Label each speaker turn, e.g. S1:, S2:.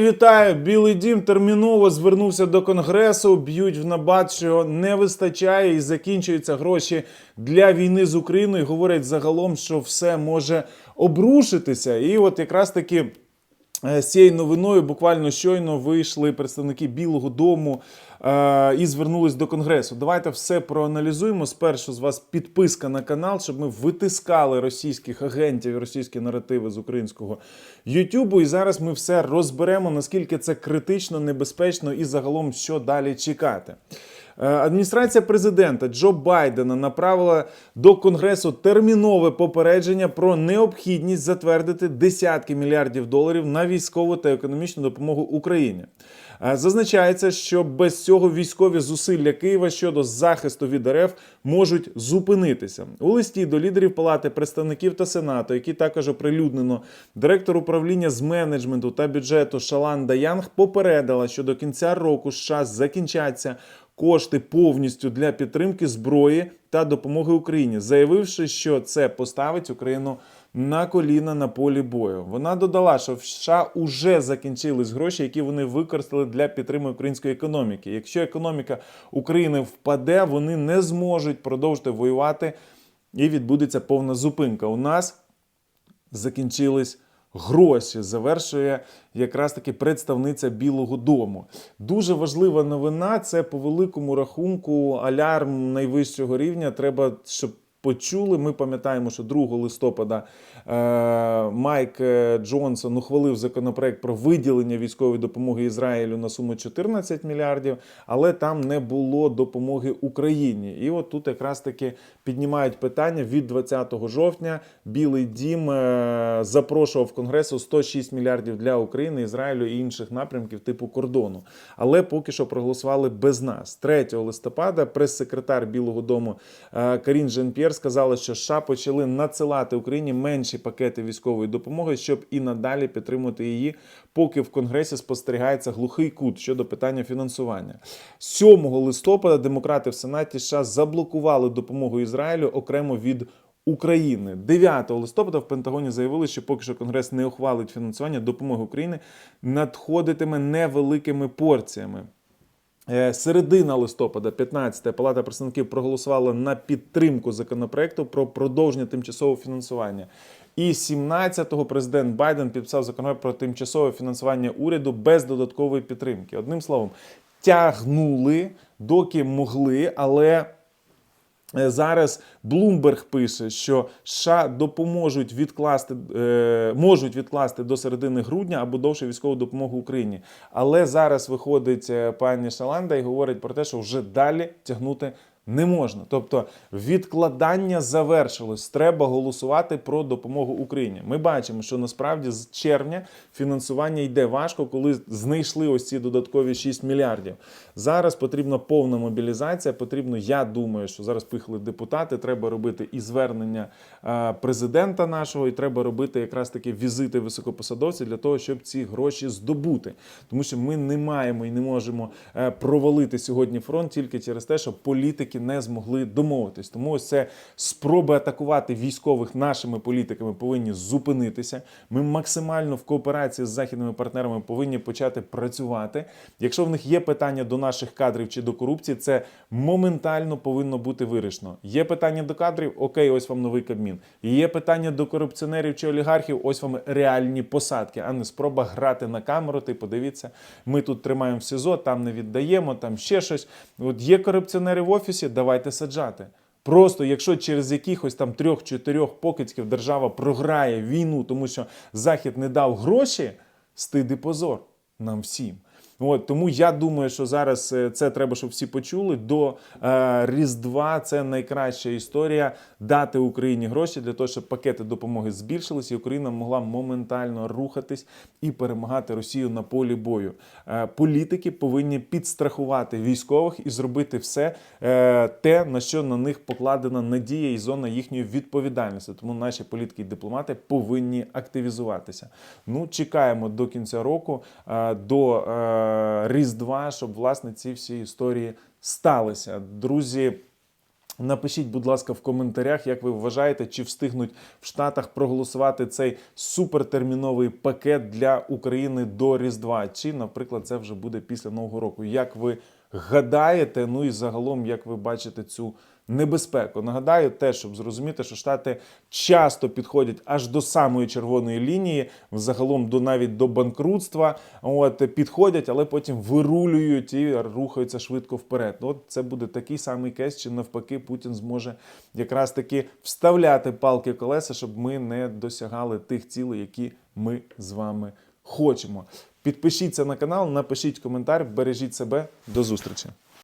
S1: Вітаю, Білий Дім терміново звернувся до конгресу. Б'ють в набат, що не вистачає і закінчуються гроші для війни з Україною. Говорять загалом, що все може обрушитися. І от якраз таки. Е, З цією новиною буквально щойно вийшли представники Білого Дому е, і звернулись до Конгресу. Давайте все проаналізуємо. Спершу з вас підписка на канал, щоб ми витискали російських агентів і російські наративи з українського Ютубу. І зараз ми все розберемо, наскільки це критично, небезпечно і загалом що далі чекати. Е, Адміністрація президента Джо Байдена направила до Конгресу термінове попередження про необхідність затвердити десятки мільярдів доларів на військову та економічну допомогу Україні. Е, Зазначається, що без цього військові зусилля Києва щодо захисту від РФ можуть зупинитися. У листі до лідерів Палати представників та Сенату, які також оприлюднено директор управління з менеджменту та бюджету Шаланда Янг попередила, що до кінця року США закінчаться кошти повністю для підтримки зброї та допомоги Україні, заявивши, що це поставить Україну на коліна на полі бою. Вона додала, що в США вже закінчились гроші, які вони використали для підтримки української економіки. Якщо економіка України впаде, вони не зможуть продовжити воювати і відбудеться повна зупинка. У нас закінчились гроші. Завершує якраз таки представниця Білого Дому. Дуже важлива новина. Це по великому рахунку алярм найвищого рівня. Треба, щоб. Почули, ми пам'ятаємо, що 2 листопада е, Майк е, Джонсон ухвалив законопроект про виділення військової допомоги Ізраїлю на суму 14 мільярдів, але там не було допомоги Україні. І от тут якраз таки піднімають питання від 20 жовтня. Білий дім е, запрошував Конгресу 106 мільярдів для України, Ізраїлю і інших напрямків типу кордону. Але поки що проголосували без нас. 3 листопада прес-секретар Білого Дому Карін Жен-П'єр сказала, що США почали надсилати Україні менші пакети військової допомоги, щоб і надалі підтримувати її, поки в Конгресі спостерігається глухий кут щодо питання фінансування. 7 листопада демократи в Сенаті США заблокували допомогу Ізраїлю окремо від України 9 листопада в Пентагоні заявили, що поки що Конгрес не ухвалить фінансування допомоги України, надходитиме невеликими порціями. Е, Середина листопада, 15 Палата представників проголосувала на підтримку законопроекту про продовження тимчасового фінансування. І 17-го президент Байден підписав законопроект про тимчасове фінансування уряду без додаткової підтримки. Одним словом, тягнули, доки могли, але. Е, Зараз Bloomberg пише, що США допоможуть відкласти, е, можуть відкласти до середини грудня або довше військову допомогу Україні. Але зараз виходить е, пані Шаланда і говорить про те, що вже далі тягнути не можна. Тобто відкладання завершилось. Треба голосувати про допомогу Україні. Ми бачимо, що насправді з червня фінансування йде важко, коли знайшли ось ці додаткові 6 мільярдів. Зараз потрібна повна мобілізація. Потрібно, я думаю, що зараз пихли депутати. Треба робити і звернення е, президента нашого, і треба робити якраз таки візити високопосадовців для того, щоб ці гроші здобути. Тому що ми не маємо і не можемо е, провалити сьогодні фронт тільки через те, що політики не змогли домовитись. Тому ось це спроби атакувати військових нашими політиками повинні зупинитися. Ми максимально в кооперації з західними партнерами повинні почати працювати. Якщо в них є питання до наших кадрів чи до корупції, це моментально повинно бути вирішено. Є питання до кадрів, окей, ось вам новий кабмін. Є питання до корупціонерів чи олігархів, ось вам реальні посадки, а не спроба грати на камеру. Ти подивіться, ми тут тримаємо в СІЗО, там не віддаємо, там ще щось. От є корупціонери в офісі, давайте саджати. Просто якщо через якихось там трьох-чотирьох покидьків держава програє війну, тому що Захід не дав гроші, стид і позор нам всім. От, тому я думаю, що зараз е, це треба, щоб всі почули. До е, Різдва це найкраща історія дати Україні гроші для того, щоб пакети допомоги збільшилися, і Україна могла моментально рухатись і перемагати Росію на полі бою. Е, політики повинні підстрахувати військових і зробити все е, те, на що на них покладена надія і зона їхньої відповідальності. Тому наші політики і дипломати повинні активізуватися. Ну, чекаємо до кінця року, е, до е, Різдва, щоб власне ці всі історії сталися. Друзі. Напишіть, будь ласка, в коментарях, як ви вважаєте, чи встигнуть в Штатах проголосувати цей супертерміновий пакет для України до Різдва, чи, наприклад, це вже буде після Нового року. Як ви гадаєте, ну і загалом, як ви бачите цю небезпеку? Нагадаю, те, щоб зрозуміти, що Штати часто підходять аж до самої червоної лінії, загалом до навіть до банкрутства. От підходять, але потім вирулюють і рухаються швидко вперед. От це буде такий самий кейс, чи навпаки, Путін зможе якраз таки вставляти палки колеса, щоб ми не досягали тих цілей, які ми з вами хочемо. Підпишіться на канал, напишіть коментар, бережіть себе. До зустрічі.